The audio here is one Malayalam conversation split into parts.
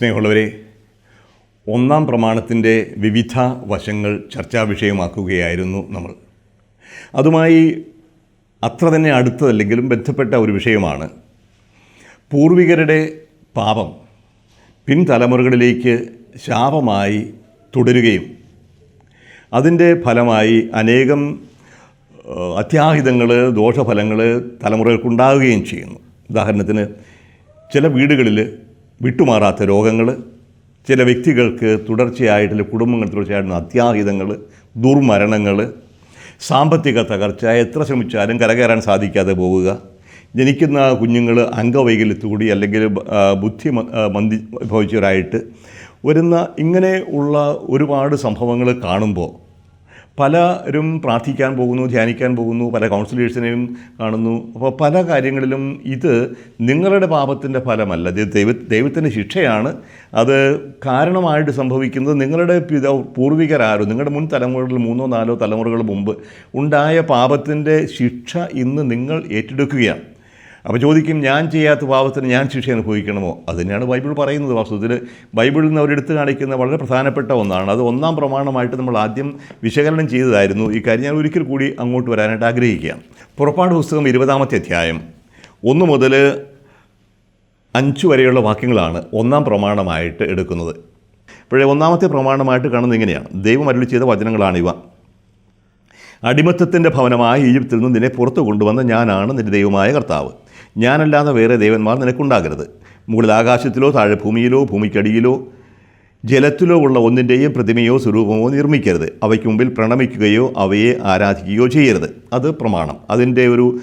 സ്നേഹമുള്ളവരെ ഒന്നാം പ്രമാണത്തിന്റെ വിവിധ വശങ്ങൾ ചർച്ചാ വിഷയമാക്കുകയായിരുന്നു നമ്മൾ. അതുമായി അത്ര തന്നെ അടുത്തതല്ലെങ്കിലും ബന്ധപ്പെട്ട ഒരു വിഷയമാണ്. പൂർവികരുടെ പാപം പിൻതലമുറകളിലേക്ക് ശാപമായി തുടരുകയും അതിന്റെ ഫലമായി അനേകം അത്യാഹിതങ്ങൾ ദോഷഫലങ്ങൾ തലമുറകൾക്കുണ്ടാവുകയും ചെയ്യുന്നു. ഉദാഹരണത്തിന് ചില വീടുകളിൽ വിട്ടുമാറാത്ത രോഗങ്ങൾ ചില വ്യക്തികൾക്ക് തുടർച്ചയായിട്ടുള്ള കുടുംബങ്ങൾ തുടർച്ചയായിട്ടുള്ള അത്യാഹിതങ്ങൾ ദുർമരണങ്ങൾ സാമ്പത്തിക തകർച്ച എത്ര ശ്രമിച്ചാലും കരകയറാൻ സാധിക്കാതെ പോവുക ജനിക്കുന്ന കുഞ്ഞുങ്ങൾ അംഗവൈകല്യത്തോടി അല്ലെങ്കിൽ ബുദ്ധി മന്ദി ഭവിച്ചവരായിട്ട് വരുന്ന ഇങ്ങനെ ഉള്ള ഒരുപാട് സംഭവങ്ങൾ കാണുമ്പോൾ പലരും പ്രാർത്ഥിക്കാൻ പോകുന്നു ധ്യാനിക്കാൻ പോകുന്നു പല കൗൺസിലേഴ്സിനെയും കാണുന്നു. അപ്പോൾ പല കാര്യങ്ങളിലും ഇത് നിങ്ങളുടെ പാപത്തിന്റെ ഫലമല്ല. ദൈവ ദൈവത്തിന്റെ ശിക്ഷയാണ്. അത് കാരണമായിട്ട് സംഭവിക്കുന്നത് നിങ്ങളുടെ പിതാ പൂർവികരാരോ നിങ്ങളുടെ മുൻ തലമുറകളിൽ മൂന്നോ നാലോ തലമുറകൾ മുമ്പ് ഉണ്ടായ പാപത്തിന്റെ ശിക്ഷ ഇന്ന് നിങ്ങൾ ഏറ്റെടുക്കുകയാണ്. അപ്പോൾ ചോദിക്കും ഞാൻ ചെയ്യാത്ത പാപത്തിന് ഞാൻ ശിക്ഷ അനുഭവിക്കണമോ? അത് തന്നെയാണ് ബൈബിൾ പറയുന്നത് വാസ്തവത്തിൽ. ബൈബിളിൽ നിന്ന് അവരെടുത്ത് കാണിക്കുന്ന വളരെ പ്രധാനപ്പെട്ട ഒന്നാണ്. അത് ഒന്നാം പ്രമാണമായിട്ട് നമ്മൾ ആദ്യം വിശകലനം ചെയ്തതായിരുന്നു. ഈ കാര്യം ഞാൻ ഒരിക്കൽ കൂടി അങ്ങോട്ട് വരാനായിട്ട് ആഗ്രഹിക്കുകയാണ്. പുറപ്പാട് പുസ്തകം ഇരുപതാമത്തെ അധ്യായം. ഒന്ന് മുതൽ അഞ്ച് വരെയുള്ള വാക്യങ്ങളാണ് ഒന്നാം പ്രമാണമായിട്ട് എടുക്കുന്നത്. ഇപ്പോഴേ ഒന്നാമത്തെ പ്രമാണമായിട്ട് കാണുന്നത് ഇങ്ങനെയാണ്. ദൈവം അരുളി ചെയ്ത വചനങ്ങളാണിവ. അടിമത്തത്തിന്റെ ഭവനമായ ഈജിപ്തിൽ നിന്ന് നിന്നെ പുറത്തു കൊണ്ടുവന്ന ഞാനാണ് നിന്റെ ദൈവമായ കർത്താവ്. ഞാനല്ലാതെ വേറെ ദേവന്മാർ നിനക്കുണ്ടാകരുത്. മുകളിൽ ആകാശത്തിലോ താഴെ ഭൂമിയിലോ ഭൂമിക്കടിയിലോ ജലത്തിലോ ഉള്ള ഒന്നിന്റെയും പ്രതിമയോ സ്വരൂപമോ നിർമ്മിക്കരുത്. അവയ്ക്ക് മുമ്പിൽ പ്രണമിക്കുകയോ അവയെ ആരാധിക്കുകയോ ചെയ്യരുത്. അത് പ്രമാണം. അതിന്റെ ഒരു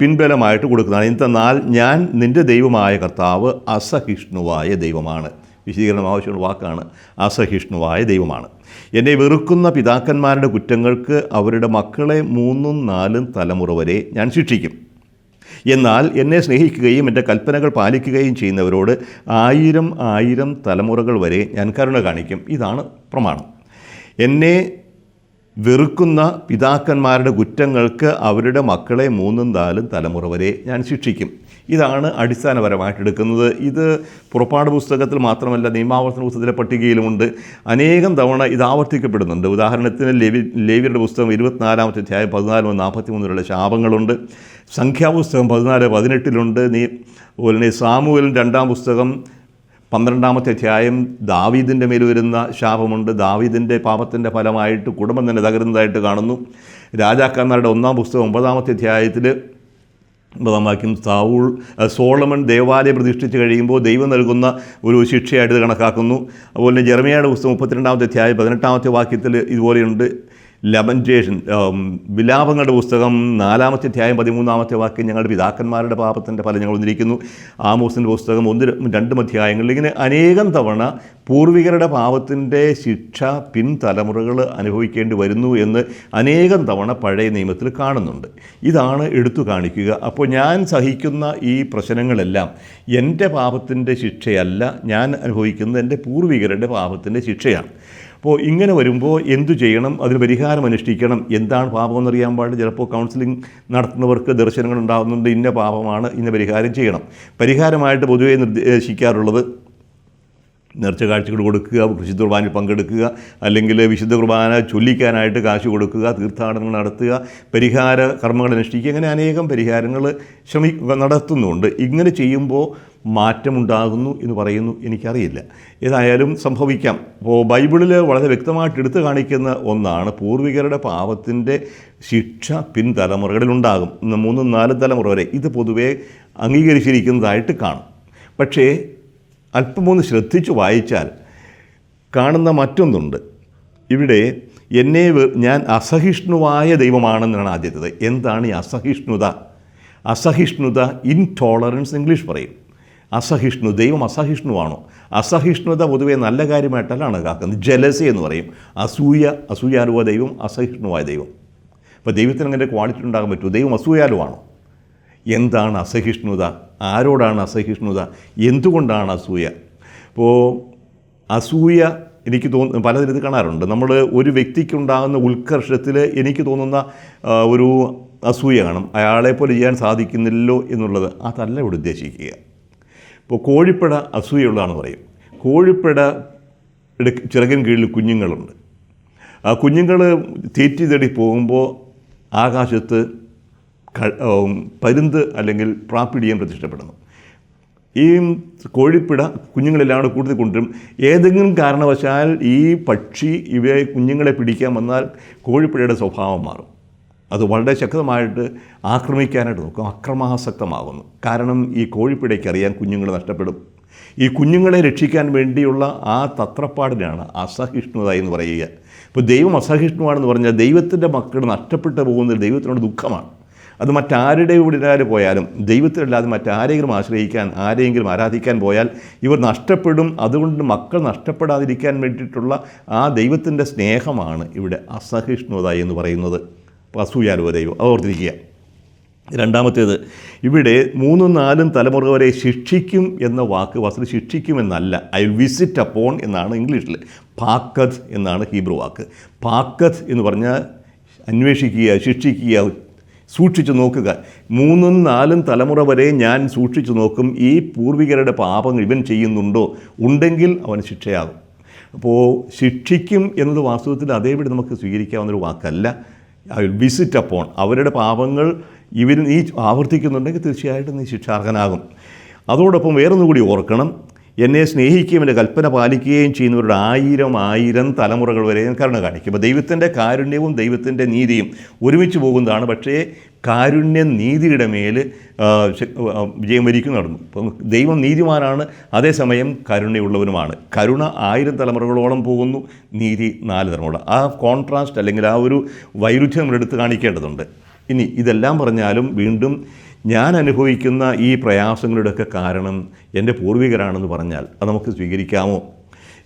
പിൻബലമായിട്ട് കൊടുക്കുന്നതാണ്. എന്തെന്നാൽ ഞാൻ നിന്റെ ദൈവമായ കർത്താവ് അസഹിഷ്ണുവായ ദൈവമാണ്. വിശദീകരണം ആവശ്യമുള്ള വാക്കാണ്. അസഹിഷ്ണുവായ ദൈവമാണ്. എന്നെ വെറുക്കുന്ന പിതാക്കന്മാരുടെ കുറ്റങ്ങൾക്ക് അവരുടെ മക്കളെ മൂന്നും നാലും തലമുറ വരെ ഞാൻ ശിക്ഷിക്കും. എന്നാൽ എന്നെ സ്നേഹിക്കുകയും എന്റെ കൽപ്പനകൾ പാലിക്കുകയും ചെയ്യുന്നവരോട് ആയിരം ആയിരം തലമുറകൾ വരെ ഞാൻ കരുണ കാണിക്കും. ഇതാണ് പ്രമാണം. എന്നെ വെറുക്കുന്ന പിതാക്കന്മാരുടെ കുറ്റങ്ങൾക്ക് അവരുടെ മക്കളെ മൂന്നും നാലും തലമുറ വരെ ഞാൻ ശിക്ഷിക്കും. ഇതാണ് അടിസ്ഥാനപരമായിട്ട് എടുക്കുന്നത്. ഇത് പുറപ്പാട് പുസ്തകത്തിൽ മാത്രമല്ല നിയമാവർത്തന പുസ്തകത്തിലെ പട്ടികയിലുമുണ്ട്. അനേകം തവണ ഇത് ആവർത്തിക്കപ്പെടുന്നുണ്ട്. ഉദാഹരണത്തിന് ലേവി ലേവിയുടെ പുസ്തകം ഇരുപത്തിനാലാമത്തെ അധ്യായം പതിനാല് മുതൽ നാൽപ്പത്തി മൂന്നിലുള്ള ശാപങ്ങളുണ്ട്. സംഖ്യാപുസ്തകം പതിനാല് പതിനെട്ടിലുണ്ട്. നീ അതുപോലെ തന്നെ സാമുവലിൻ രണ്ടാം പുസ്തകം പന്ത്രണ്ടാമത്തെ അധ്യായം ദാവീദിന്റെ മേൽ വരുന്ന ശാപമുണ്ട്. ദാവീദിന്റെ പാപത്തിന്റെ ഫലമായിട്ട് കുടുംബം തന്നെ തകരുന്നതായിട്ട് കാണുന്നു. രാജാക്കന്മാരുടെ ഒന്നാം പുസ്തകം ഒമ്പതാമത്തെ അധ്യായത്തിൽ ഒമ്പതാം വാക്യം സാവൂൾ സോളമൻ ദേവാലയം പ്രതിഷ്ഠിച്ച് കഴിയുമ്പോൾ ദൈവം നൽകുന്ന ഒരു ശിക്ഷയായിട്ട് ഇത് കണക്കാക്കുന്നു. അതുപോലെ ജെറമിയയുടെ പുസ്തകം മുപ്പത്തിരണ്ടാമത്തെ അധ്യായം പതിനെട്ടാമത്തെ വാക്യത്തിൽ ഇതുപോലെയുണ്ട്. ലമന്റേഷൻ വിലാപങ്ങളുടെ പുസ്തകം നാലാമത്തെ അധ്യായം പതിമൂന്നാമത്തെ വാക്യം ഞങ്ങളുടെ പിതാക്കന്മാരുടെ പാപത്തിന്റെ ഫലം ഞങ്ങൾ വന്നിരിക്കുന്നു ആമോസിന്റെ പുസ്തകം ഒന്ന് രണ്ടും അധ്യായങ്ങളിൽ ഇങ്ങനെ അനേകം തവണ പൂർവികരുടെ പാപത്തിന്റെ ശിക്ഷ പിൻതലമുറകൾ അനുഭവിക്കേണ്ടി വരുന്നു എന്ന് അനേകം തവണ പഴയ നിയമത്തിൽ കാണുന്നുണ്ട്. ഇതാണ് എടുത്തു കാണിക്കുക. അപ്പോൾ ഞാൻ സഹിക്കുന്ന ഈ പ്രശ്നങ്ങളെല്ലാം എന്റെ പാപത്തിന്റെ ശിക്ഷയല്ല ഞാൻ അനുഭവിക്കുന്നത് എന്റെ പൂർവികരുടെ പാപത്തിന്റെ ശിക്ഷയാണ്. അപ്പോൾ ഇങ്ങനെ വരുമ്പോൾ എന്തു ചെയ്യണം? അതിന് പരിഹാരം അനുഷ്ഠിക്കണം. എന്താണ് പാപം എന്നറിയാൻ പാടില്ല. ചിലപ്പോൾ കൗൺസിലിംഗ് നടത്തുന്നവർക്ക് ദർശനങ്ങൾ ഉണ്ടാകുന്നുണ്ട് ഇന്ന പാപമാണ് ഇന്ന പരിഹാരം ചെയ്യണം. പരിഹാരമായിട്ട് പൊതുവേ നിർദ്ദേശിക്കാറുള്ളത് നേർച്ച കാഴ്ചകൾ കൊടുക്കുക വിശുദ്ധ കുർബാനയിൽ പങ്കെടുക്കുക അല്ലെങ്കിൽ വിശുദ്ധ കുർബാന ചൊല്ലിക്കാനായിട്ട് കാശ് കൊടുക്കുക തീർത്ഥാടനങ്ങൾ നടത്തുക പരിഹാര കർമ്മങ്ങൾ അനുഷ്ഠിക്കുക അങ്ങനെ അനേകം പരിഹാരങ്ങൾ ശ്രമി നടത്തുന്നുണ്ട്. ഇങ്ങനെ ചെയ്യുമ്പോൾ മാറ്റമുണ്ടാകുന്നു എന്ന് പറയുന്നു എനിക്കറിയില്ല. ഏതായാലും സംഭവിക്കാം. അപ്പോൾ ബൈബിളിൽ വളരെ വ്യക്തമായിട്ട് എടുത്തു കാണിക്കുന്ന ഒന്നാണ് പൂർവികരുടെ പാപത്തിന്റെ ശിക്ഷ ഇന്ന് മൂന്നും നാലും തലമുറ വരെ ഇത് പൊതുവേ അംഗീകരിച്ചിരിക്കുന്നതായിട്ട് കാണും. പക്ഷേ അല്പമൊന്ന് ശ്രദ്ധിച്ചു വായിച്ചാൽ കാണുന്ന മറ്റൊന്നുണ്ട്. ഇവിടെ എന്നെ ഞാൻ അസഹിഷ്ണുവായ ദൈവമാണെന്നാണ് ആദ്യത്തത്. എന്താണ് ഈ അസഹിഷ്ണുത? അസഹിഷ്ണുത ഇൻടോളറൻസ് ഇംഗ്ലീഷ് പറയും. അസഹിഷ്ണു ദൈവം അസഹിഷ്ണുവാണോ? അസഹിഷ്ണുത പൊതുവേ നല്ല കാര്യമായിട്ടല്ല കണക്കാക്കുന്നത് ജലസി എന്ന് പറയും. അസൂയ അസൂയാലുവ ദൈവം അസഹിഷ്ണുവായ ദൈവം. അപ്പോൾ ദൈവത്തിന് അങ്ങനെ ക്വാളിറ്റി ഉണ്ടാകാൻ പറ്റുമോ? ദൈവം അസൂയാലുവാണോ? എന്താണ് അസഹിഷ്ണുത? ആരോടാണ് അസഹിഷ്ണുത? എന്തുകൊണ്ടാണ് അസൂയ? ഇപ്പോൾ അസൂയ എനിക്ക് തോന്നുന്നു പലതരത്തിൽ ഇത് കാണാറുണ്ട്. നമ്മൾ ഒരു വ്യക്തിക്കുണ്ടാകുന്ന ഉത്കർഷത്തിൽ എനിക്ക് തോന്നുന്ന ഒരു അസൂയ കാണും. അയാളെപ്പോലെ ചെയ്യാൻ സാധിക്കുന്നില്ലല്ലോ എന്നുള്ളത് അതല്ല ഇവിടെ ഉദ്ദേശിക്കുക. ഇപ്പോൾ കോഴിപ്പട അസൂയുള്ളതാണെന്ന് പറയും. കോഴിപ്പട ചിറകൻ കീഴിൽ കുഞ്ഞുങ്ങളുണ്ട്. ആ കുഞ്ഞുങ്ങൾ തീറ്റി തേടി പോകുമ്പോൾ ആകാശത്ത് പരുന്ത് അല്ലെങ്കിൽ പ്രാപ്പിടിയൻ പ്രതിഷ്ഠപ്പെടുന്നു. ഈ കോഴിപ്പിട കുഞ്ഞുങ്ങളെല്ലാം കൂടെ കൂടുതൽ കൊണ്ടുവരും. ഏതെങ്കിലും കാരണവശാൽ ഈ പക്ഷി ഇവയെ കുഞ്ഞുങ്ങളെ പിടിക്കാൻ വന്നാൽ കോഴിപ്പിടയുടെ സ്വഭാവം മാറും. അത് വളരെ ശക്തമായിട്ട് ആക്രമിക്കാനായിട്ട് നോക്കും. അക്രമാസക്തമാകുന്നു. കാരണം ഈ കോഴിപ്പിടയ്ക്ക് അറിയാൻ കുഞ്ഞുങ്ങൾ നഷ്ടപ്പെടും. ഈ കുഞ്ഞുങ്ങളെ രക്ഷിക്കാൻ വേണ്ടിയുള്ള ആ തത്രപ്പാടിനാണ് അസഹിഷ്ണുത എന്ന് പറയുക. ഇപ്പോൾ ദൈവം അസഹിഷ്ണുവാണെന്ന് പറഞ്ഞാൽ ദൈവത്തിന്റെ മക്കൾ നഷ്ടപ്പെട്ടു പോകുന്നത് ദൈവത്തിനോട് ദുഃഖമാണ്. അത് മറ്റാരുടെ കൂടെ പോയാലും ദൈവത്തിലല്ലാതെ മറ്റാരെങ്കിലും ആശ്രയിക്കാൻ ആരെയെങ്കിലും ആരാധിക്കാൻ പോയാൽ ഇവർ നഷ്ടപ്പെടും. അതുകൊണ്ട് മക്കൾ നഷ്ടപ്പെടാതിരിക്കാൻ വേണ്ടിയിട്ടുള്ള ആ ദൈവത്തിന്റെ സ്നേഹമാണ് ഇവിടെ അസഹിഷ്ണുത എന്ന് പറയുന്നത്. അസൂയാലുവ ദൈവം അത് ഓർത്തിരിക്കുക. രണ്ടാമത്തേത് ഇവിടെ മൂന്നും നാലും തലമുറ വരെ ശിക്ഷിക്കും എന്ന വാക്ക് വസ്തു ശിക്ഷിക്കുമെന്നല്ല. ഐ വിസിറ്റ് അപ്പോൺ എന്നാണ് ഇംഗ്ലീഷിൽ. പാക്കത് എന്നാണ് ഹീബ്രു വാക്ക്. പാക്കത് എന്ന് പറഞ്ഞാൽ അന്വേഷിക്കുക ശിക്ഷിക്കുക സൂക്ഷിച്ചു നോക്കുക. മൂന്നും നാലും തലമുറ വരെ ഞാൻ സൂക്ഷിച്ചു നോക്കും. ഈ പൂർവികരുടെ പാപങ്ങൾ ഇവൻ ചെയ്യുന്നുണ്ടോ? ഉണ്ടെങ്കിൽ അവന് ശിക്ഷയാകും. അപ്പോൾ ശിക്ഷിക്കും എന്നത് വാസ്തവത്തിൽ അതേപടി നമുക്ക് സ്വീകരിക്കാവുന്നൊരു വാക്കല്ല. വിസിറ്റ് അപ്പോൺ അവരുടെ പാപങ്ങൾ ഇവർ നീ ആവർത്തിക്കുന്നുണ്ടെങ്കിൽ തീർച്ചയായിട്ടും നീ ശിക്ഷാർഹനാകും. അതോടൊപ്പം വേറൊന്നുകൂടി ഓർക്കണം. എന്നെ സ്നേഹിക്കുകയും എന്റെ കൽപ്പന പാലിക്കുകയും ചെയ്യുന്നവരുടെ ആയിരം ആയിരം തലമുറകൾ വരെ ഞാൻ കരുണ കാണിക്കും. അപ്പോൾ ദൈവത്തിന്റെ കാരുണ്യവും ദൈവത്തിന്റെ നീതിയും ഒരുമിച്ച് പോകുന്നതാണ്. പക്ഷേ കാരുണ്യ നീതിയുടെ മേൽ വിജയം വരിക്കും നടന്നു. അപ്പം ദൈവം നീതിമാനാണ് അതേസമയം കരുണയുള്ളവനുമാണ്. കരുണ ആയിരം തലമുറകളോളം പോകുന്നു നീതി നാല് തലമുറ. ആ കോൺട്രാസ്റ്റ് അല്ലെങ്കിൽ ആ ഒരു വൈരുദ്ധ്യം നമ്മൾ എടുത്ത് കാണിക്കേണ്ടതുണ്ട്. ഇനി ഇതെല്ലാം പറഞ്ഞാലും വീണ്ടും ഞാൻ അനുഭവിക്കുന്ന ഈ പ്രയാസങ്ങളുടെയൊക്കെ കാരണം എന്റെ പൂർവികരാണെന്ന് പറഞ്ഞാൽ അത് നമുക്ക് സ്വീകരിക്കാമോ?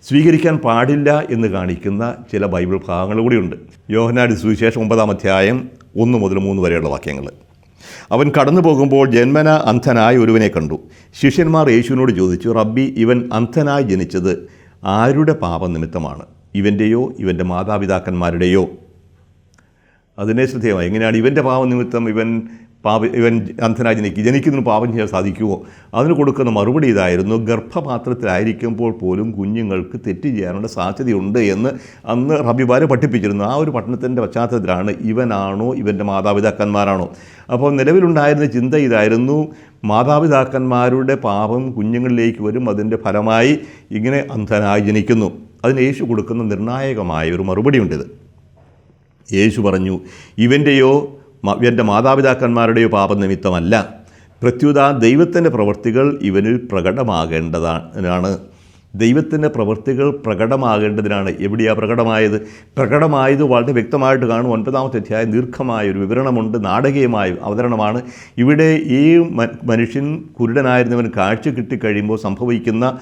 സ്വീകരിക്കാൻ പാടില്ല എന്ന് കാണിക്കുന്ന ചില ബൈബിൾ ഭാഗങ്ങൾ കൂടിയുണ്ട്. യോഹനാടി സുവിശേഷം ഒമ്പതാം അധ്യായം ഒന്ന് മുതൽ മൂന്ന് വരെയുള്ള വാക്യങ്ങൾ. അവൻ കടന്നു പോകുമ്പോൾ ജന്മന അന്ധനായ ഒരുവനെ കണ്ടു. ശിഷ്യന്മാർ യേശുവിനോട് ചോദിച്ചു റബ്ബി ഇവൻ അന്ധനായി ജനിച്ചത് ആരുടെ പാപനിമിത്തമാണ് ഇവന്റെയോ ഇവന്റെ മാതാപിതാക്കന്മാരുടെയോ? അതിനെ ശ്രദ്ധേയമായി. എങ്ങനെയാണ് ഇവന്റെ പാപനിമിത്തം ഇവൻ പാപ ഇവൻ അന്ധനായി ജനിക്കുക ജനിക്കുന്നതിന് പാപം ചെയ്യാൻ സാധിക്കുമോ? അതിന് കൊടുക്കുന്ന മറുപടി ഇതായിരുന്നു ഗർഭപാത്രത്തിലായിരിക്കുമ്പോൾ പോലും കുഞ്ഞുങ്ങൾക്ക് തെറ്റ് ചെയ്യാനുള്ള സാധ്യതയുണ്ട് എന്ന് അന്ന് റബിബാരെ പഠിപ്പിച്ചിരുന്നു. ആ ഒരു പഠനത്തിന്റെ പശ്ചാത്തലത്തിലാണ് ഇവനാണോ ഇവന്റെ മാതാപിതാക്കന്മാരാണോ? അപ്പോൾ നിലവിലുണ്ടായിരുന്ന ചിന്ത ഇതായിരുന്നു മാതാപിതാക്കന്മാരുടെ പാപം കുഞ്ഞുങ്ങളിലേക്ക് വരും അതിന്റെ ഫലമായി ഇങ്ങനെ അന്ധനായി ജനിക്കുന്നു. അതിന് യേശു കൊടുക്കുന്ന നിർണായകമായ ഒരു മറുപടിയുണ്ടിത് യേശു പറഞ്ഞു ഇവന്റെയോ ഇവന്റെ മാതാപിതാക്കന്മാരുടെയോ പാപനിമിത്തമല്ല പ്രത്യുത ദൈവത്തിന്റെ പ്രവൃത്തികൾ ഇവനിൽ പ്രകടമാകേണ്ടതാണ്. ദൈവത്തിന്റെ പ്രവൃത്തികൾ പ്രകടമാകേണ്ടതിനാണ്. എവിടെയാണ് പ്രകടമായത്? പ്രകടമായത് വളരെ വ്യക്തമായിട്ട് കാണും. ഒൻപതാമത്തെ അധ്യായം ദീർഘമായ ഒരു വിവരണമുണ്ട് നാടകീയമായ അവതരണമാണ്. ഇവിടെ ഈ മനുഷ്യൻ കുരുടനായിരുന്നവൻ കാഴ്ച കിട്ടിക്കഴിയുമ്പോൾ സംഭവിക്കുന്ന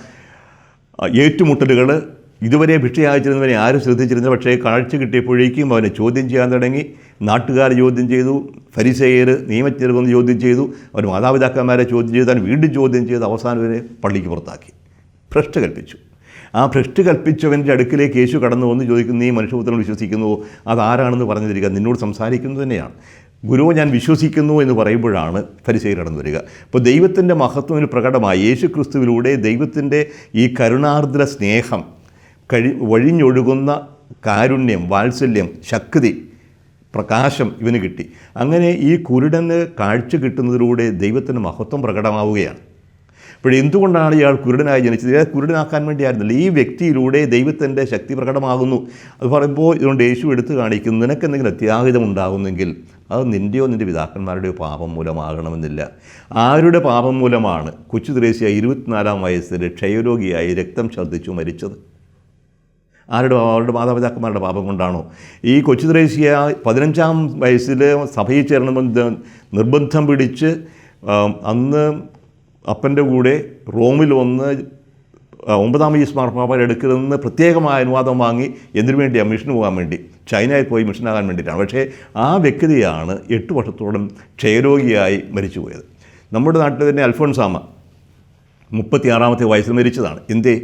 ഏറ്റുമുട്ടലുകൾ ഇതുവരെ ഭിക്ഷയാച്ചിരുന്നവനെ ആരും ശ്രദ്ധിച്ചിരുന്നില്ല. പക്ഷേ കാഴ്ച കിട്ടിയപ്പോഴേക്കും അവനെ ചോദ്യം ചെയ്യാൻ തുടങ്ങി. നാട്ടുകാർ ചോദ്യം ചെയ്തു. ഫരിസേയർ നിയമജ്ഞർ വന്ന് ചോദ്യം ചെയ്തു. അവർ മാതാപിതാക്കന്മാരെ ചോദ്യം ചെയ്തു. അവൻ വീണ്ടും ചോദ്യം ചെയ്ത് അവസാനം ഇവരെ പള്ളിക്ക് പുറത്താക്കി. ഭ്രഷ്ട കൽപ്പിച്ചു. ആ ഭ്രഷ്ട കൽപ്പിച്ചവന്റെ അടുക്കിലേക്ക് യേശു കടന്നു വന്ന് ചോദിക്കുന്നു നീ മനുഷ്യപുത്രൻ വിശ്വസിക്കുന്നുവോ അതാരാണെന്ന് പറഞ്ഞു തരിക നിന്നോട് സംസാരിക്കുന്നത് തന്നെയാണ്. ഗുരു ഞാൻ വിശ്വസിക്കുന്നു എന്ന് പറയുമ്പോഴാണ് ഫരിസേയർ കടന്നു വരിക. അപ്പോൾ ദൈവത്തിന്റെ മഹത്വത്തിന് പ്രകടമായി. യേശു ക്രിസ്തുവിലൂടെ ദൈവത്തിന്റെ ഈ കരുണാർദ്ര സ്നേഹം കഴി വഴിഞ്ഞൊഴുകുന്ന കാരുണ്യം വാത്സല്യം ശക്തി പ്രകാശം ഇവന് കിട്ടി. അങ്ങനെ ഈ കുരുടന് കാഴ്ച കിട്ടുന്നതിലൂടെ ദൈവത്തിന് മഹത്വം പ്രകടമാവുകയാണ്. അപ്പോൾ എന്തുകൊണ്ടാണ് ഇയാൾ കുരുടനായി ജനിച്ചത്? ഇയാൾ കുരുടനാക്കാൻ വേണ്ടിയായിരുന്നില്ല. ഈ വ്യക്തിയിലൂടെ ദൈവത്തിന്റെ ശക്തി പ്രകടമാകുന്നു. അത് പറയുമ്പോൾ ഇതുകൊണ്ട് യേശു എടുത്തു കാണിക്കുന്നു. നിനക്ക് എന്തെങ്കിലും അത്യാഹിതം ഉണ്ടാകുന്നെങ്കിൽ അത് നിന്റെയോ നിന്റെ പിതാക്കന്മാരുടെയോ പാപം മൂലമാകണമെന്നില്ല. ആരുടെ പാപം മൂലമാണ് കൊച്ചു ത്രേസ്യ ഇരുപത്തിനാലാം വയസ്സിൽ ക്ഷയരോഗിയായി രക്തം ഛർദ്ദിച്ചു മരിച്ചത്? ആരുടെ അവരുടെ മാതാപിതാക്കന്മാരുടെ പാപം കൊണ്ടാണോ? ഈ കൊച്ചു ത്രേസ്യ പതിനഞ്ചാം വയസ്സിൽ സഭയിൽ ചേരണമെന്ന് നിർബന്ധം പിടിച്ച് അന്ന് അപ്പന്റെ കൂടെ റോമിൽ വന്ന് ഒമ്പതാം ഈ മാർപ്പാപ്പയുടെ അടുക്കൽ നിന്ന് പ്രത്യേകമായ അനുവാദം വാങ്ങി എന്തിനു വേണ്ടിയാണ് മിഷന് പോകാൻ വേണ്ടി. ചൈനയിൽ പോയി മിഷനാകാൻ വേണ്ടിയിട്ടാണ്. പക്ഷേ ആ വ്യക്തിയാണ് എട്ട് വർഷത്തോളം ക്ഷയരോഗിയായി മരിച്ചുപോയത്. നമ്മുടെ നാട്ടിൽ തന്നെ അൽഫോൺസാമ മുപ്പത്തിയാറാമത്തെ വയസ്സിൽ മരിച്ചതാണ്. എന്തേ?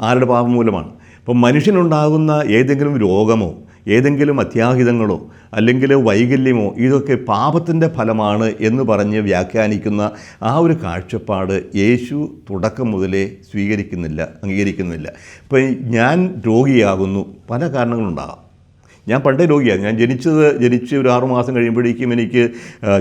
ആരുടെ പാപം മൂലമാണ്? അപ്പം മനുഷ്യനുണ്ടാകുന്ന ഏതെങ്കിലും രോഗമോ ഏതെങ്കിലും അത്യാഹിതങ്ങളോ അല്ലെങ്കിൽ വൈകല്യമോ ഇതൊക്കെ പാപത്തിന്റെ ഫലമാണ് എന്ന് പറഞ്ഞ് വ്യാഖ്യാനിക്കുന്ന ആ ഒരു കാഴ്ചപ്പാട് യേശു തുടക്കം മുതലേ സ്വീകരിക്കുന്നില്ല അംഗീകരിക്കുന്നില്ല. ഇപ്പം ഞാൻ രോഗിയാകുന്നു പല കാരണങ്ങളുണ്ടാകാം. ഞാൻ പണ്ടേ രോഗിയാണ് ഞാൻ ജനിച്ചത് ജനിച്ച് ഒരു ആറുമാസം കഴിയുമ്പോഴേക്കും എനിക്ക്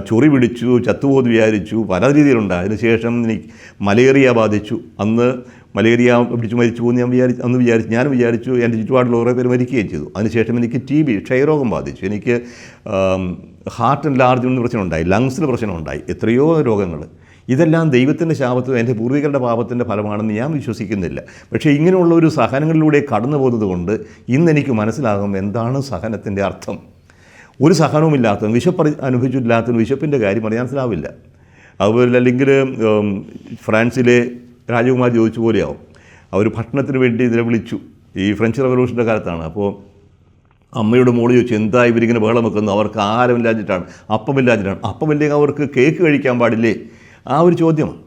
ചൊറി പിടിച്ചു ചത്തുപോത് വിചാരിച്ചു പല രീതിയിലുണ്ട്. അതിനുശേഷം എനിക്ക് മലേറിയ ബാധിച്ചു. അന്ന് മലേറിയ പിടിച്ച് മരിച്ചു പോകുന്നു ഞാൻ വിചാരിച്ചു അന്ന് വിചാരിച്ചു ഞാൻ വിചാരിച്ചു എന്റെ ചുറ്റുപാടുള്ള കുറേ പേര് മരിക്കുകയും ചെയ്തു. അതിനുശേഷം എനിക്ക് ടി ബി ക്ഷയരോഗം ബാധിച്ചു. എനിക്ക് ഹാർട്ട് എൻലാർജ്മെന്റ് പ്രശ്നമുണ്ടായി പ്രശ്നം ഉണ്ടായി. എത്രയോ രോഗങ്ങൾ ഇതെല്ലാം ദൈവത്തിന്റെ ശാപത്തും എന്റെ പൂർവികരുടെ പാപത്തിന്റെ ഫലമാണെന്ന് ഞാൻ വിശ്വസിക്കുന്നില്ല. പക്ഷേ ഇങ്ങനെയുള്ള ഒരു സഹനങ്ങളിലൂടെ കടന്നു പോകുന്നത് കൊണ്ട് ഇന്ന് എനിക്ക് മനസ്സിലാകും എന്താണ് സഹനത്തിന്റെ അർത്ഥം. ഒരു സഹനവുമില്ലാത്തതും വിശപ്പ് അനുഭവിച്ചില്ലാത്തതും വിശപ്പിന്റെ കാര്യം അറിയാൻ മനസ്സിലാവില്ല അതുപോലെ അല്ലെങ്കിൽ ഫ്രാൻസിലെ രാജകുമാർ ചോദിച്ച പോലെയാവും. അവർ ഭക്ഷണത്തിന് വേണ്ടി ഇതിനെ വിളിച്ചു. ഈ ഫ്രഞ്ച് റവല്യൂഷന്റെ കാലത്താണ്. അപ്പോൾ അമ്മയുടെ മോൾ ചോദിച്ചു എന്താ ഇവരിങ്ങനെ ബഹളം വെക്കുന്നു അവർക്ക് ആരമില്ലാഞ്ഞിട്ടാണ് അപ്പമില്ലാഞ്ഞിട്ടാണ് അപ്പമില്ലെങ്കിൽ അവർക്ക് കേക്ക് കഴിക്കാൻ പാടില്ലേ? ആ ഒരു ചോദ്യം.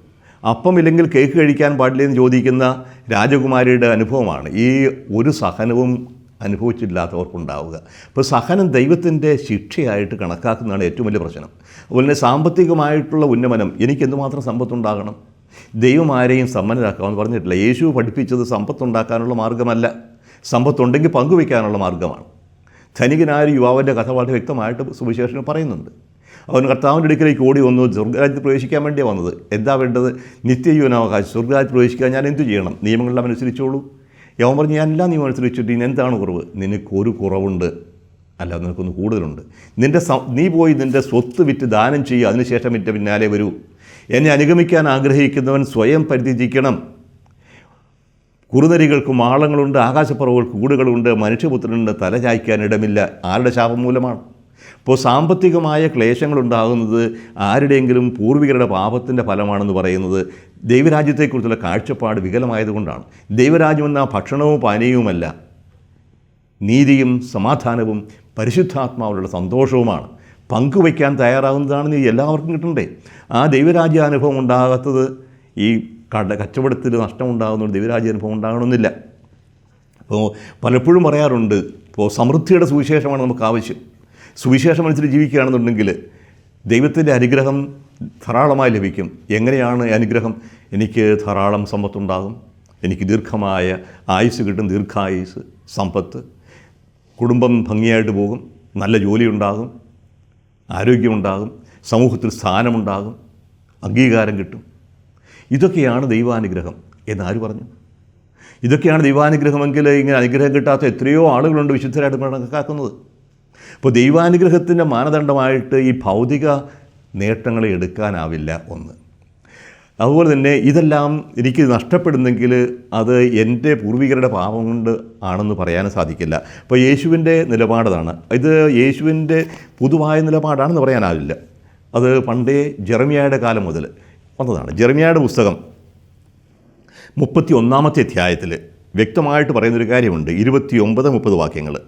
അപ്പമില്ലെങ്കിൽ കേക്ക് കഴിക്കാൻ പാടില്ലേ? എന്ന് ചോദിക്കുന്ന രാജകുമാരിയുടെ അനുഭവമാണ്. ഈ ഒരു സഹനവും അനുഭവിച്ചില്ലാത്തവർക്കുണ്ടാവുക അപ്പോൾ സഹനം ദൈവത്തിന്റെ ശിക്ഷയായിട്ട് കണക്കാക്കുന്നതാണ് ഏറ്റവും വലിയ പ്രശ്നം. അതുപോലെ തന്നെ സാമ്പത്തികമായിട്ടുള്ള ഉന്നമനം എനിക്ക് എന്തുമാത്രം സമ്പത്തുണ്ടാകണം? ദൈവം ആരെയും സമ്പന്നരാക്കാമെന്ന് പറഞ്ഞിട്ടില്ല. യേശു പഠിപ്പിച്ചത് സമ്പത്തുണ്ടാക്കാനുള്ള മാർഗമല്ല സമ്പത്തുണ്ടെങ്കിൽ പങ്കുവയ്ക്കാനുള്ള മാർഗമാണ്. ധനികനായ യുവാവിന്റെ കഥ വളരെ വ്യക്തമായിട്ട് സുവിശേഷങ്ങൾ പറയുന്നുണ്ട്. അവൻ കർത്താവിന്റെ അടുക്കിലേക്ക് ഓടി വന്നു. സ്വർഗരാജ്യത്ത് പ്രവേശിക്കാൻ വേണ്ടിയാണ് വന്നത്. എന്താ വേണ്ടത്? നിത്യജീവനാവകാശം. സ്വർഗരാജ്യത്ത് പ്രവേശിക്കാൻ ഞാൻ എന്തു ചെയ്യണം? നിയമങ്ങളെല്ലാം അനുസരിച്ചോളൂ. യവൻ പറഞ്ഞു ഞാൻ എല്ലാ നിയമം അനുസരിച്ചിട്ട് ഇനി എന്താണ് കുറവ്? നിനക്കൊരു കുറവുണ്ട്. അല്ല നിനക്കൊന്ന് കൂടുതലുണ്ട്. നിന്റെ നീ പോയി നിന്റെ സ്വത്ത് വിറ്റ് ദാനം ചെയ്യുക. അതിനുശേഷം വിറ്റ പിന്നാലെ വരൂ. എന്നെ അനുഗമിക്കാൻ ആഗ്രഹിക്കുന്നവൻ സ്വയം പരിധിജിക്കണം കുറുനരികൾക്കും ആളങ്ങളുണ്ട് ആകാശപ്പറവുകൾക്ക് കൂടുകളുണ്ട് മനുഷ്യപുത്രനുണ്ട് തല ചായ്ക്കാൻ ഇടമില്ല. ആരുടെ ശാപം മൂലമാണ്? ഇപ്പോൾ സാമ്പത്തികമായ ക്ലേശങ്ങളുണ്ടാകുന്നത് ആരുടെയെങ്കിലും പൂർവികരുടെ പാപത്തിന്റെ ഫലമാണെന്ന് പറയുന്നത് ദൈവരാജ്യത്തെക്കുറിച്ചുള്ള കാഴ്ചപ്പാട് വികലമായതുകൊണ്ടാണ്. ദൈവരാജ്യം എന്ന ഭക്ഷണവും പാനീയവുമല്ല. നീതിയും സമാധാനവും പരിശുദ്ധാത്മാവിലുള്ള സന്തോഷവുമാണ്. പങ്കുവയ്ക്കാൻ തയ്യാറാകുന്നതാണ് നീ എല്ലാവർക്കും കിട്ടണ്ടേ? ആ ദൈവരാജ്യാനുഭവം ഉണ്ടാകാത്തത് ഈ കട കച്ചവടത്തിൽ നഷ്ടമുണ്ടാകുന്നതുകൊണ്ട് ദൈവരാജ്യ അനുഭവം ഉണ്ടാകണമെന്നില്ല. അപ്പോൾ പലപ്പോഴും പറയാറുണ്ട് ഇപ്പോൾ സമൃദ്ധിയുടെ സുവിശേഷമാണ് നമുക്ക് ആവശ്യം. സുവിശേഷം അനുസരിച്ച് ജീവിക്കുകയാണെന്നുണ്ടെങ്കിൽ ദൈവത്തിന്റെ അനുഗ്രഹം ധാരാളമായി ലഭിക്കും. എങ്ങനെയാണ് അനുഗ്രഹം? എനിക്ക് ധാരാളം സമ്പത്തുണ്ടാകും. എനിക്ക് ദീർഘമായ ആയുസ് കിട്ടും ദീർഘായുസ് സമ്പത്ത്. കുടുംബം ഭംഗിയായിട്ട് പോകും നല്ല ജോലി ഉണ്ടാകും. ആരോഗ്യമുണ്ടാകും സമൂഹത്തിൽ സ്ഥാനമുണ്ടാകും അംഗീകാരം കിട്ടും. ഇതൊക്കെയാണ് ദൈവാനുഗ്രഹം എന്നാര് പറഞ്ഞു? ഇതൊക്കെയാണ് ദൈവാനുഗ്രഹമെങ്കിൽ ഇങ്ങനെ അനുഗ്രഹം കിട്ടാത്ത എത്രയോ ആളുകളുണ്ട് വിശുദ്ധരായിട്ട് കണക്കാക്കുന്നത്. അപ്പോൾ ദൈവാനുഗ്രഹത്തിന്റെ മാനദണ്ഡമായിട്ട് ഈ ഭൗതിക നേട്ടങ്ങളെ എടുക്കാനാവില്ല ഒന്ന്. അതുപോലെ തന്നെ ഇതെല്ലാം എനിക്ക് നഷ്ടപ്പെടുന്നെങ്കിൽ അത് എന്റെ പൂർവികരുടെ പാപം കൊണ്ട് ആണെന്ന് പറയാനും സാധിക്കില്ല. അപ്പോൾ യേശുവിന്റെ നിലപാടതാണ്. ഇത് യേശുവിന്റെ പൊതുവായ നിലപാടാണെന്ന് പറയാനാവില്ല. അത് പണ്ടേ ജെറമിയായുടെ കാലം മുതൽ വന്നതാണ്. ജെറമിയായുടെ പുസ്തകം മുപ്പത്തി ഒന്നാമത്തെ അധ്യായത്തിൽ വ്യക്തമായിട്ട് പറയുന്നൊരു കാര്യമുണ്ട്. ഇരുപത്തി ഒമ്പത് മുപ്പത് വാക്യങ്ങൾ.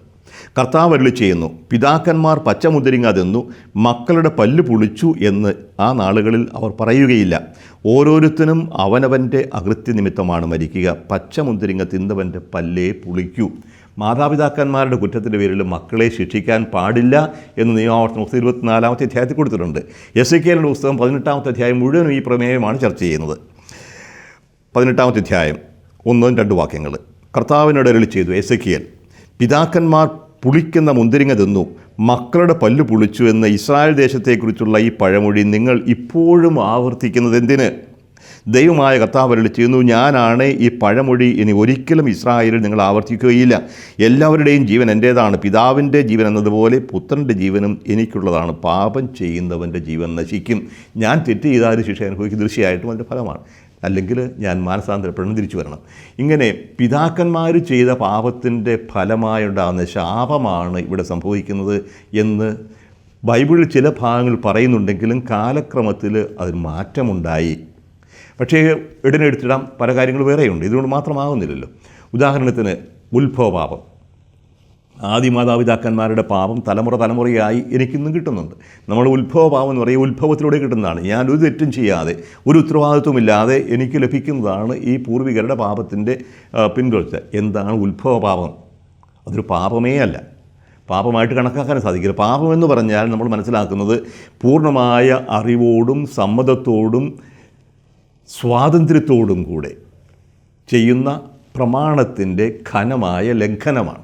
കർത്താവ് അരുളി ചെയ്യുന്നു പിതാക്കന്മാർ പച്ചമുന്തിരിങ്ങ തിന്നു മക്കളുടെ പല്ല് പുളിച്ചു എന്ന് ആ നാളുകളിൽ അവർ പറയുകയില്ല. ഓരോരുത്തനും അവനവന്റെ അകൃത്യ നിമിത്തമാണ് മരിക്കുക പച്ചമുന്തിരിങ്ങ തിന്നവന്റെ പല്ലേ പുളിക്കൂ. മാതാപിതാക്കന്മാരുടെ കുറ്റത്തിന്റെ പേരിൽ മക്കളെ ശിക്ഷിക്കാൻ പാടില്ല എന്ന് നിയമാവർത്തന പുസ്തകം ഇരുപത്തിനാലാമത്തെ അധ്യായത്തിൽ കൊടുത്തിട്ടുണ്ട്. എസ് എ കെയുടെ പുസ്തകം പതിനെട്ടാമത്തെ അധ്യായം മുഴുവനും ഈ പ്രമേയമാണ് ചർച്ച ചെയ്യുന്നത്. പതിനെട്ടാമത്തെ അധ്യായം ഒന്നും രണ്ട് വാക്യങ്ങൾ. കർത്താവിനോട് അരളി ചെയ്തു എസ് എ പിതാക്കന്മാർ പുളിക്കുന്ന മുന്തിരിങ്ങ തിന്നു. മക്കളുടെ പല്ല് പുളിച്ചു എന്ന ഇസ്രായേൽ ദേശത്തെക്കുറിച്ചുള്ള ഈ പഴമൊഴി നിങ്ങൾ ഇപ്പോഴും ആവർത്തിക്കുന്നത് എന്തിന്? ദൈവമായ കർത്താവ് അരുളി ചെയ്യുന്നു ഞാനാണ് ഈ പഴമൊഴി ഇനി ഒരിക്കലും ഇസ്രായേലിൽ നിങ്ങൾ ആവർത്തിക്കുകയില്ല. എല്ലാവരുടെയും ജീവൻ എന്റേതാണ് പിതാവിന്റെ ജീവൻ എന്നതുപോലെ പുത്രന്റെ ജീവനും എനിക്കുള്ളതാണ്. പാപം ചെയ്യുന്നവന്റെ ജീവൻ നശിക്കും. ഞാൻ തെറ്റ് ചെയ്താലും ശിക്ഷ അനുഭവിക്കും. തീർച്ചയായിട്ടും അതിന്റെ ഫലമാണ്. അല്ലെങ്കിൽ ഞാൻ മാനസാന്തരപ്പെടണം തിരിച്ചു വരണം. ഇങ്ങനെ പിതാക്കന്മാർ ചെയ്ത പാപത്തിന്റെ ഫലമായുണ്ടാകുന്ന ശാപമാണ് ഇവിടെ സംഭവിക്കുന്നത് എന്ന് ബൈബിളിൽ ചില ഭാഗങ്ങൾ പറയുന്നുണ്ടെങ്കിലും കാലക്രമത്തിൽ അതിന് മാറ്റമുണ്ടായി. പക്ഷേ ഇടനെടുത്തിടാം പല കാര്യങ്ങൾ വേറെയുണ്ട്. ഇതുകൊണ്ട് മാത്രമാകുന്നില്ലല്ലോ. ഉദാഹരണത്തിന് ഉത്ഭവപാപം. ആദി മാതാപിതാക്കന്മാരുടെ പാപം തലമുറ തലമുറയായി എനിക്കിന്നും കിട്ടുന്നുണ്ട്. നമ്മൾ ഉത്ഭവ പാപം എന്ന് പറയുക ഉത്ഭവത്തിലൂടെ കിട്ടുന്നതാണ്. ഞാൻ ഒരു തെറ്റും ചെയ്യാതെ ഒരു ഉത്തരവാദിത്വമില്ലാതെ എനിക്ക് ലഭിക്കുന്നതാണ് ഈ പൂർവികരുടെ പാപത്തിന്റെ പിന്തുടർച്ച എന്താണ് ഉത്ഭവ പാപം അതൊരു പാപമേ അല്ല. പാപമായിട്ട് കണക്കാക്കാൻ സാധിക്കില്ല. പാപമെന്ന് പറഞ്ഞാൽ നമ്മൾ മനസ്സിലാക്കുന്നത് പൂർണമായ അറിവോടും സമ്മതത്തോടും സ്വാതന്ത്ര്യത്തോടും കൂടെ ചെയ്യുന്ന പ്രമാണത്തിന്റെ ഘനമായ ലംഘനമാണ്.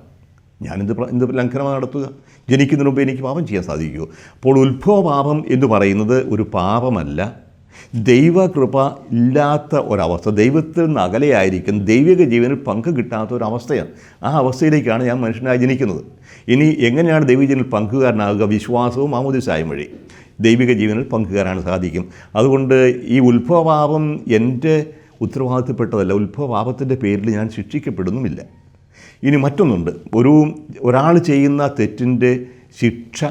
ഞാനെന്ത് എന്ത് ലംഘനമാണ് നടത്തുക. ജനിക്കുന്നതിന് മുമ്പ് എനിക്ക് പാപം ചെയ്യാൻ സാധിക്കുമോ? അപ്പോൾ ഉത്ഭവ പാപം എന്ന് പറയുന്നത് ഒരു പാപമല്ല. ദൈവകൃപ ഇല്ലാത്ത ഒരവസ്ഥ ദൈവത്തിൽ നിന്ന് അകലെയായിരിക്കും ദൈവിക ജീവനിൽ പങ്ക് കിട്ടാത്ത ഒരവസ്ഥയാണ്. ആ അവസ്ഥയിലേക്കാണ് ഞാൻ മനുഷ്യനായി ജനിക്കുന്നത്. ഇനി എങ്ങനെയാണ് ദൈവിക ജീവനിൽ പങ്കുകാരനാകുക? വിശ്വാസവും ആമോദിസായും വഴി. ദൈവിക ജീവനിൽ പങ്കുകാരാണ് സാധിക്കും. അതുകൊണ്ട് ഈ ഉത്ഭവപാപം എന്റെ ഉത്തരവാദിത്തപ്പെട്ടതല്ല. ഉത്ഭവപാപത്തിന്റെ പേരിൽ ഞാൻ ശിക്ഷിക്കപ്പെടുന്നുമില്ല. ഇനി മറ്റൊന്നുണ്ട്. ഒരു ഒരാൾ ചെയ്യുന്ന തെറ്റിന്റെ ശിക്ഷ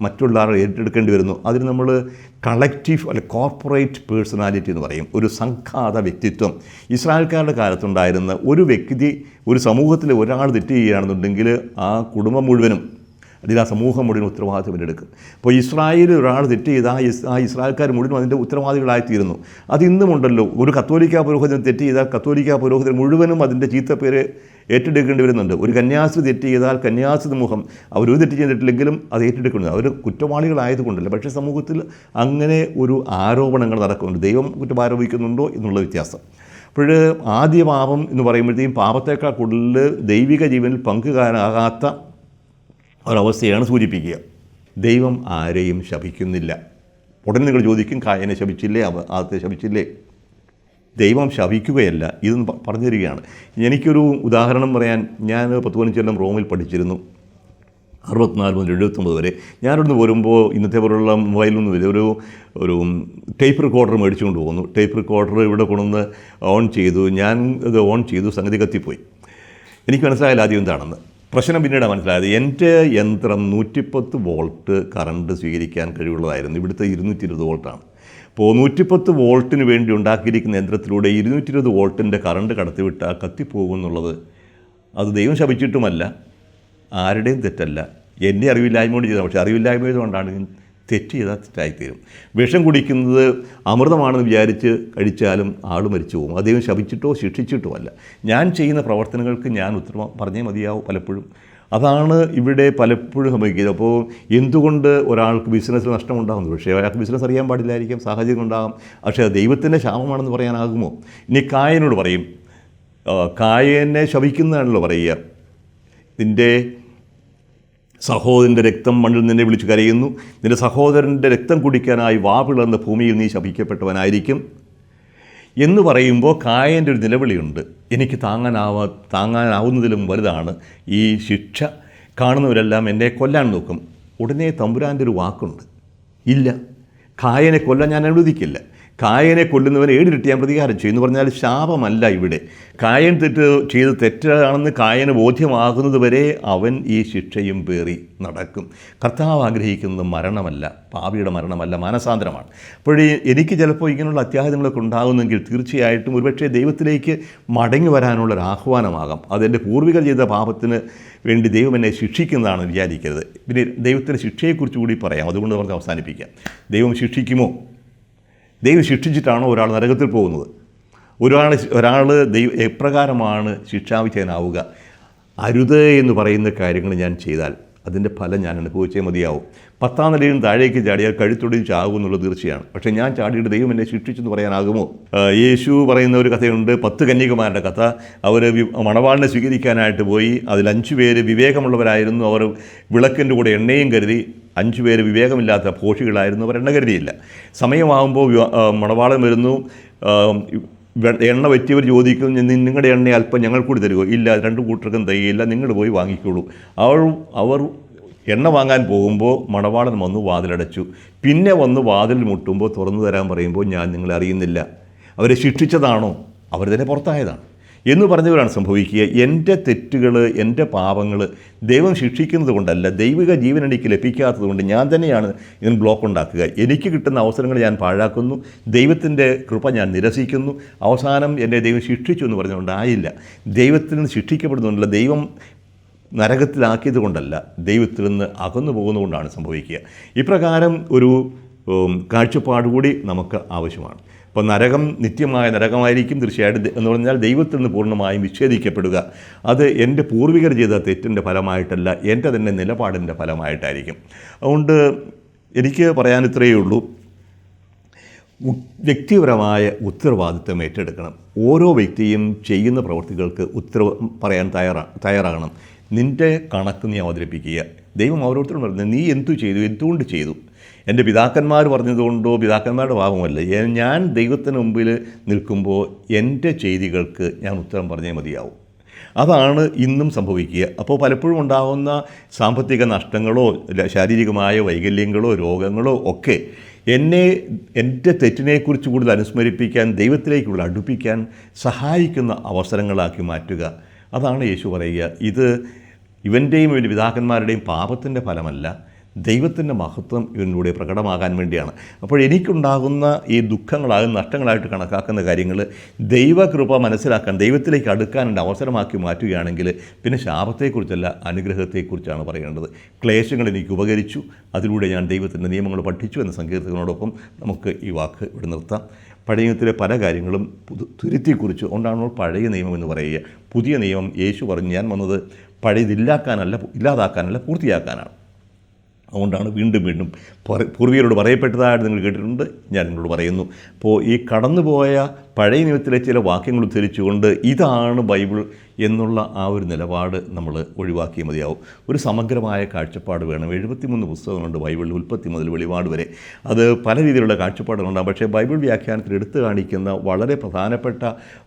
മറ്റുള്ള ആൾ ഏറ്റെടുക്കേണ്ടി വരുന്നു. അതിന് നമ്മൾ കളക്റ്റീവ് അല്ലെ കോർപ്പറേറ്റ് പേഴ്സണാലിറ്റി എന്ന് പറയും. ഒരു സംഘാത വ്യക്തിത്വം. ഇസ്രായേൽക്കാരുടെ കാലത്തുണ്ടായിരുന്ന ഒരു വ്യക്തി ഒരു സമൂഹത്തിൽ ഒരാൾ തെറ്റ് ചെയ്യുകയാണെന്നുണ്ടെങ്കിൽ ആ കുടുംബം മുഴുവനും അതിൽ ആ സമൂഹം മുഴുവൻ ഉത്തരവാദിത്വം ഏറ്റെടുക്കും. അപ്പോൾ ഇസ്രായേലിൽ ഒരാൾ തെറ്റ് ചെയ്ത് ആ ഇസ് ആ ഇസ്രായേൽക്കാർ മുഴുവൻ അതിന്റെ ഉത്തരവാദികളായിത്തീരുന്നു. അത് ഇന്നുമുണ്ടല്ലോ. ഒരു കത്തോലിക്ക പുരോഹിതൻ തെറ്റ് ചെയ്താൽ കത്തോലിക്ക പുരോഹിതൻ മുഴുവനും അതിന്റെ ചീത്തപ്പേര് ഏറ്റെടുക്കേണ്ടി വരുന്നുണ്ട്. ഒരു കന്യാസ്ത്രീ തെറ്റ് ചെയ്താൽ കന്യാസ്ത്രീ സമൂഹം ഒരു തെറ്റ് ചെയ്തിട്ടില്ലെങ്കിലും അത് ഏറ്റെടുക്കുന്നത് അവർ കുറ്റവാളികളായതുകൊണ്ടല്ല. പക്ഷേ സമൂഹത്തിൽ അങ്ങനെ ഒരു ആരോപണങ്ങൾ നടക്കുന്നുണ്ട്. ദൈവം കുറ്റം ആരോപിക്കുന്നുണ്ടോ എന്നുള്ള വ്യത്യാസം. അപ്പോൾ ആദ്യ പാപം എന്ന് പറയുമ്പോഴത്തേക്കും പാപത്തേക്കാൾ കൂടുതൽ ദൈവിക ജീവനിൽ പങ്കുകാരാകാത്ത ഒരവസ്ഥയാണ് സൂചിപ്പിക്കുക. ദൈവം ആരെയും ശപിക്കുന്നില്ല. ഉടനെ നിങ്ങൾ ചോദിക്കും കായനെ ശപിച്ചില്ലേ? അവ ആദ്യത്തെ ശപിച്ചില്ലേ? ദൈവം ശപിക്കുകയല്ല. ഇതെന്ന് പറഞ്ഞു തരികയാണ് എനിക്കൊരു ഉദാഹരണം പറയാൻ ഞാൻ പത്ത് പതിനഞ്ച് കൊല്ലം റോമിൽ പഠിച്ചിരുന്നു. അറുപത്തിനാല് മുതൽ എഴുപത്തൊമ്പത് വരെ. ഞാനിവിടുന്ന് വരുമ്പോൾ ഇന്നത്തെ പോലുള്ള മൊബൈലൊന്നും ഇല്ല ഒരു ഒരു ടേപ്പ് റെക്കോർഡർ മേടിച്ചുകൊണ്ട് പോകുന്നു ടേപ്പ് റെക്കോർഡർ ഇവിടെ കൊണ്ടുവന്ന് ഓൺ ചെയ്തു. ഞാൻ ഇത് ഓൺ ചെയ്തു. സംഗതി കത്തിപ്പോയി. എനിക്ക് മനസ്സിലായില്ല ആദ്യം എന്താണെന്ന്. പ്രശ്നം പിന്നീടാണ് മനസ്സിലായത്. എന്റെ യന്ത്രം നൂറ്റിപ്പത്ത് വോൾട്ട് കറണ്ട് സ്വീകരിക്കാൻ കഴിവുള്ളതായിരുന്നു. ഇവിടുത്തെ ഇരുന്നൂറ്റി ഇരുപത് വോൾട്ടാണ്. നൂറ്റിപ്പത്ത് വോൾട്ടിന് വേണ്ടി ഉണ്ടാക്കിയിരിക്കുന്ന യന്ത്രത്തിലൂടെ ഇരുന്നൂറ്റി ഇരുപത് വോൾട്ടിന്റെ കറണ്ട് കടത്തിവിട്ടാൽ കത്തിപ്പോകും എന്നുള്ളത് അത് ദൈവം ശപിച്ചിട്ടുമല്ല. ആരുടെയും തെറ്റല്ല. എന്റെ അറിവില്ലായ്മ കൊണ്ട് ചെയ്താൽ പക്ഷേ അറിവില്ലായ്മ കൊണ്ടാണ് തെറ്റ് ചെയ്താൽ തെറ്റായിത്തീരും. വിഷം കുടിക്കുന്നത് അമൃതമാണെന്ന് വിചാരിച്ച് കഴിച്ചാലും ആൾ മരിച്ചു പോകും. അദ്ദേഹം ശപിച്ചിട്ടോ ശിക്ഷിച്ചിട്ടോ അല്ല. ഞാൻ ചെയ്യുന്ന പ്രവർത്തനങ്ങൾക്ക് ഞാൻ ഉത്തരവാ പറഞ്ഞേ മതിയാവും പലപ്പോഴും. അതാണ് ഇവിടെ പലപ്പോഴും സംഭവിക്കുന്നത്. അപ്പോൾ എന്തുകൊണ്ട് ഒരാൾക്ക് ബിസിനസ്സിൽ നഷ്ടമുണ്ടാകുന്നു പക്ഷേ അയാൾക്ക് ബിസിനസ് അറിയാൻ പാടില്ലായിരിക്കും സാഹചര്യം ഉണ്ടാകും. പക്ഷേ അത് ദൈവത്തിന്റെ ശാപമാണെന്ന് പറയാനാകുമോ? ഇനി കായനോട് പറയും. കായനെ ശവിക്കുന്നതാണല്ലോ പറയുക. നിന്റെ സഹോദരന്റെ രക്തം മണ്ണിൽ നിന്നെ വിളിച്ച് കരയുന്നു. നിന്റെ സഹോദരന്റെ രക്തം കുടിക്കാനായി വാ പിളർന്ന ഭൂമിയിൽ നീ ശപിക്കപ്പെട്ടവനായിരിക്കും. എന്ന് പറയുമ്പോൾ കായന്റെ ഒരു നിലവിളിയുണ്ട്. എനിക്ക് താങ്ങാനാവാ താങ്ങാനാവുന്നതിലും വലുതാണ്. ഈ ശിക്ഷ കാണുന്നവരെല്ലാം എന്നെ കൊല്ലാൻ നോക്കും. ഉടനെ തമ്പുരാന്റെ ഒരു വാക്കുണ്ട്. ഇല്ല കായനെ കൊല്ലാൻ ഞാൻ അനുവദിക്കില്ല. കായനെ കൊല്ലുന്നവനെ ഏടിരട്ടി ഞാൻ പ്രതികാരം ചെയ്യും എന്ന് പറഞ്ഞാൽ ശാപമല്ല ഇവിടെ. കായൻ തെറ്റ് ചെയ്ത് തെറ്റാണെന്ന് കായന് ബോധ്യമാകുന്നത് വരെ അവൻ ഈ ശിക്ഷയും പേറി നടക്കും. കർത്താവ് ആഗ്രഹിക്കുന്നത് മരണമല്ല പാവിയുടെ മരണമല്ല മാനസാന്തരമാണ്. അപ്പോഴേ എനിക്ക് ചിലപ്പോൾ ഇങ്ങനെയുള്ള അത്യാഹിതങ്ങളൊക്കെ ഉണ്ടാകുന്നെങ്കിൽ തീർച്ചയായിട്ടും ഒരുപക്ഷെ ദൈവത്തിലേക്ക് മടങ്ങി വരാനുള്ളൊരു ആഹ്വാനമാകാം. അതെന്റെ പൂർവികർ ചെയ്ത പാപത്തിന് വേണ്ടി ദൈവം എന്നെ ശിക്ഷിക്കുന്നതാണ് വിചാരിക്കരുത്. പിന്നെ ദൈവത്തിന്റെ ശിക്ഷയെക്കുറിച്ച് കൂടി പറയാം. അതുകൊണ്ട് നമുക്ക് അവസാനിപ്പിക്കാം. ദൈവം ശിക്ഷിക്കുമോ? ദൈവം ശിക്ഷിച്ചിട്ടാണോ ഒരാൾ നരകത്തിൽ പോകുന്നത്? ഒരാൾ ഒരാൾ ദൈവ എപ്രകാരമാണ് ശിക്ഷാവിധേയനാവുക? അരുത് എന്ന് പറയുന്ന കാര്യങ്ങൾ ഞാൻ ചെയ്താൽ അതിന്റെ ഫലം ഞാൻ അനുഭവിച്ചേ മതിയാവും. പത്താം നിലയിൽ താഴേക്ക് ചാടിയാൽ കഴുത്തൊടിയും ചാകും എന്നുള്ളത് തീർച്ചയാണ്. പക്ഷേ ഞാൻ ചാടിയിട്ട് ദൈവം എന്നെ ശിക്ഷിച്ചെന്ന് പറയാനാകുമോ? യേശു പറയുന്ന ഒരു കഥയുണ്ട്. പത്ത് കന്യകുമാരുടെ കഥ. അവർ മണവാളിനെ സ്വീകരിക്കാനായിട്ട് പോയി. അതിൽ അഞ്ചു പേര് വിവേകമുള്ളവരായിരുന്നു. അവർ വിളക്കിന്റെ കൂടെ എണ്ണയും കരുതി. അഞ്ചു പേര് വിവേകമില്ലാത്ത ഭോഷികളായിരുന്നു അവർ എണ്ണ കരുതിയില്ല. സമയമാകുമ്പോൾ മണവാളം വരുന്നു. എണ്ണ പറ്റിയവർ ചോദിക്കുന്നു "നി- നിങ്ങളുടെ എണ്ണ അല്പം ഞങ്ങൾ കൂടി തരുമോ ഇല്ല രണ്ട് കൂട്ടർക്കും തയ്യില്ല നിങ്ങൾ പോയി വാങ്ങിക്കോളൂ. അവർ അവർ എണ്ണ വാങ്ങാൻ പോകുമ്പോൾ മണവാളൻ വന്ന് വാതിലടച്ചു. പിന്നെ വന്ന് വാതിൽ മുട്ടുമ്പോൾ തുറന്നു തരാൻ പറയുമ്പോൾ ഞാൻ നിങ്ങളെ അറിയുന്നില്ല. അവരെ ശിക്ഷിച്ചതാണോ? അവർ തന്നെ പുറത്തായതാണ്. എന്ന് പറഞ്ഞവരാണ് സംഭവിക്കുക. എന്റെ തെറ്റുകൾ എന്റെ പാപങ്ങൾ ദൈവം ശിക്ഷിക്കുന്നത് കൊണ്ടല്ല ദൈവിക ജീവൻ എനിക്ക് ലഭിക്കാത്തത് കൊണ്ട് ഞാൻ തന്നെയാണ് ഇതിന് ബ്ലോക്ക് ഉണ്ടാക്കുക. എനിക്ക് കിട്ടുന്ന അവസരങ്ങൾ ഞാൻ പാഴാക്കുന്നു. ദൈവത്തിന്റെ കൃപ ഞാൻ നിരസിക്കുന്നു. അവസാനം എന്റെ ദൈവം ശിക്ഷിച്ചു എന്ന് പറഞ്ഞുകൊണ്ടായില്ല. ദൈവത്തിൽ നിന്ന് ശിക്ഷിക്കപ്പെടുന്നുണ്ടല്ല ദൈവം നരകത്തിലാക്കിയത് കൊണ്ടല്ല ദൈവത്തിൽ നിന്ന് അകന്നു പോകുന്നതുകൊണ്ടാണ് സംഭവിക്കുക. ഇപ്രകാരം ഒരു കാഴ്ചപ്പാട് കൂടി നമുക്ക് ആവശ്യമാണ്. അപ്പോൾ നരകം നിത്യമായ നരകമായിരിക്കും തീർച്ചയായിട്ടും എന്ന് പറഞ്ഞാൽ ദൈവത്തിൽ നിന്ന് പൂർണമായും വിച്ഛേദിക്കപ്പെടുക. അത് എന്റെ പൂർവികർ ചെയ്ത തെറ്റിന്റെ ഫലമായിട്ടല്ല എന്റെ തന്നെ നിലപാടിന്റെ ഫലമായിട്ടായിരിക്കും. അതുകൊണ്ട് എനിക്ക് പറയാൻ ഇത്രയേ ഉള്ളൂ. വ്യക്തിപരമായ ഉത്തരവാദിത്വം ഏറ്റെടുക്കണം. ഓരോ വ്യക്തിയും ചെയ്യുന്ന പ്രവൃത്തികൾക്ക് ഉത്തരവ് പറയാൻ തയ്യാറാ തയ്യാറാകണം. നിന്റെ കണക്ക് നീ അവതരിപ്പിക്കുക. ദൈവം ഓരോരുത്തരും പറഞ്ഞു നീ എന്തു ചെയ്തു? എന്തുകൊണ്ട് ചെയ്തു? എന്റെ പിതാക്കന്മാർ പറഞ്ഞതുകൊണ്ടോ പിതാക്കന്മാരുടെ ഭാവമല്ല ഞാൻ ദൈവത്തിന് മുമ്പിൽ നിൽക്കുമ്പോൾ എന്റെ ചെയ്തികൾക്ക് ഞാൻ ഉത്തരം പറഞ്ഞേ മതിയാവും. അതാണ് ഇന്നും സംഭവിക്കുക. അപ്പോൾ പലപ്പോഴും ഉണ്ടാകുന്ന സാമ്പത്തിക നഷ്ടങ്ങളോ ശാരീരികമായ വൈകല്യങ്ങളോ രോഗങ്ങളോ ഒക്കെ എന്നെ എന്റെ തെറ്റിനെക്കുറിച്ച് കൂടുതൽ അനുസ്മരിപ്പിക്കാൻ ദൈവത്തിലേക്കുള്ള അടുപ്പിക്കാൻ സഹായിക്കുന്ന അവസരങ്ങളാക്കി മാറ്റുക. അതാണ് യേശു പറയുക. ഇത് ഇവന്റെയും ഇവന്റെ പിതാക്കന്മാരുടെയും പാപത്തിന്റെ ഫലമല്ല. ദൈവത്തിന്റെ മഹത്വം ഇവനിലൂടെ പ്രകടമാകാൻ വേണ്ടിയാണ്. അപ്പോൾ എനിക്കുണ്ടാകുന്ന ഈ ദുഃഖങ്ങളാകും നഷ്ടങ്ങളായിട്ട് കണക്കാക്കുന്ന കാര്യങ്ങൾ ദൈവകൃപ മനസ്സിലാക്കാൻ ദൈവത്തിലേക്ക് അടുക്കാനുള്ള അവസരമാക്കി മാറ്റുകയാണെങ്കിൽ പിന്നെ ശാപത്തെക്കുറിച്ചല്ല അനുഗ്രഹത്തെക്കുറിച്ചാണ് പറയേണ്ടത്. ക്ലേശങ്ങൾ എനിക്ക് ഉപകരിച്ചു. അതിലൂടെ ഞാൻ ദൈവത്തിന്റെ നിയമങ്ങൾ പഠിച്ചു എന്ന സങ്കീർത്തനോടൊപ്പം നമുക്ക് ഈ വാക്ക് ഇവിടെ നിർത്താം. പഴയ നിയമത്തിലെ പല കാര്യങ്ങളും പുതു തുരുത്തിക്കുറിച്ച് കൊണ്ടാണ് പഴയ നിയമം എന്ന് പറയുക. പുതിയ നിയമം യേശു പറഞ്ഞു ഞാൻ വന്നത് പഴയതില്ലാക്കാനല്ല ഇല്ലാതാക്കാനല്ല പൂർത്തിയാക്കാനാണ്. അതുകൊണ്ടാണ് വീണ്ടും വീണ്ടും പൂർവികരോട് പറയപ്പെട്ടതായിട്ട് നിങ്ങൾ കേട്ടിട്ടുണ്ട്. ഞാൻ നിങ്ങളോട് പറയുന്നു. അപ്പോൾ ഈ കടന്നുപോയ പഴയ നിയമത്തിലെ ചില വാക്യങ്ങൾ ഉദ്ധരിച്ചുകൊണ്ട് ഇതാണ് ബൈബിൾ എന്നുള്ള ആ ഒരു നിലപാട് നമ്മൾ ഒഴിവാക്കിയ മതിയാവും. ഒരു സമഗ്രമായ കാഴ്ചപ്പാട് വേണം. എഴുപത്തിമൂന്ന് പുസ്തകങ്ങളുണ്ട് ബൈബിളിൽ ഉൽപ്പത്തി മുതൽ വെളിപാട് വരെ. അത് പല രീതിയിലുള്ള കാഴ്ചപ്പാടുകളുണ്ടാകും പക്ഷേ ബൈബിൾ വ്യാഖ്യാനത്തിൽ എടുത്തു കാണിക്കുന്ന വളരെ പ്രധാനപ്പെട്ട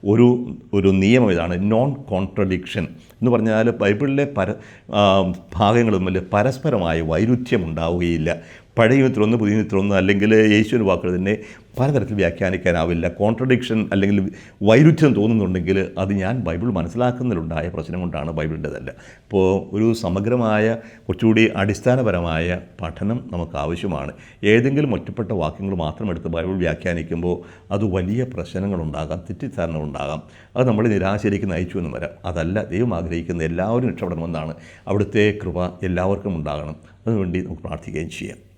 ഒരു ഒരു നിയമം ഇതാണ് നോൺ കോൺട്രഡിക്ഷൻ എന്ന് പറഞ്ഞാൽ ബൈബിളിലെ പര ഭാഗങ്ങളും തമ്മിൽ പരസ്പരമായ വൈരുദ്ധ്യം ഉണ്ടാവുകയില്ല. പഴയ നിയമത്തിലൊന്ന് പുതിയ നിയമത്തിലൊന്ന് അല്ലെങ്കിൽ യേശുവിന്റെ വാക്കുകൾ തന്നെ പലതരത്തിൽ വ്യാഖ്യാനിക്കാനാവില്ല. കോൺട്രഡിക്ഷൻ അല്ലെങ്കിൽ വൈരുദ്ധ്യം തോന്നുന്നുണ്ടെങ്കിൽ അത് ഞാൻ ബൈബിൾ മനസ്സിലാക്കുന്നതിലുണ്ടായ പ്രശ്നം കൊണ്ടാണ് ബൈബിളിന്റെതല്ല. ഇപ്പോൾ ഒരു സമഗ്രമായ കുറച്ചുകൂടി അടിസ്ഥാനപരമായ പഠനം നമുക്ക് ആവശ്യമാണ് ഏതെങ്കിലും ഒറ്റപ്പെട്ട വാക്യങ്ങൾ മാത്രം എടുത്ത് ബൈബിൾ വ്യാഖ്യാനിക്കുമ്പോൾ അത് വലിയ പ്രശ്നങ്ങളുണ്ടാകാം തെറ്റിദ്ധാരണകളുണ്ടാകാം. അത് നമ്മളെ നിരാശയിലേക്ക് നയിച്ചു എന്ന് വരാം. അതല്ല ദൈവം ആഗ്രഹിക്കുന്ന എല്ലാവരും രക്ഷപ്പെടണമെന്നാണ് അവിടുത്തെ കൃപ എല്ലാവർക്കും ഉണ്ടാകണം. അതിനുവേണ്ടി നമുക്ക് പ്രാർത്ഥിക്കുകയും ചെയ്യാം.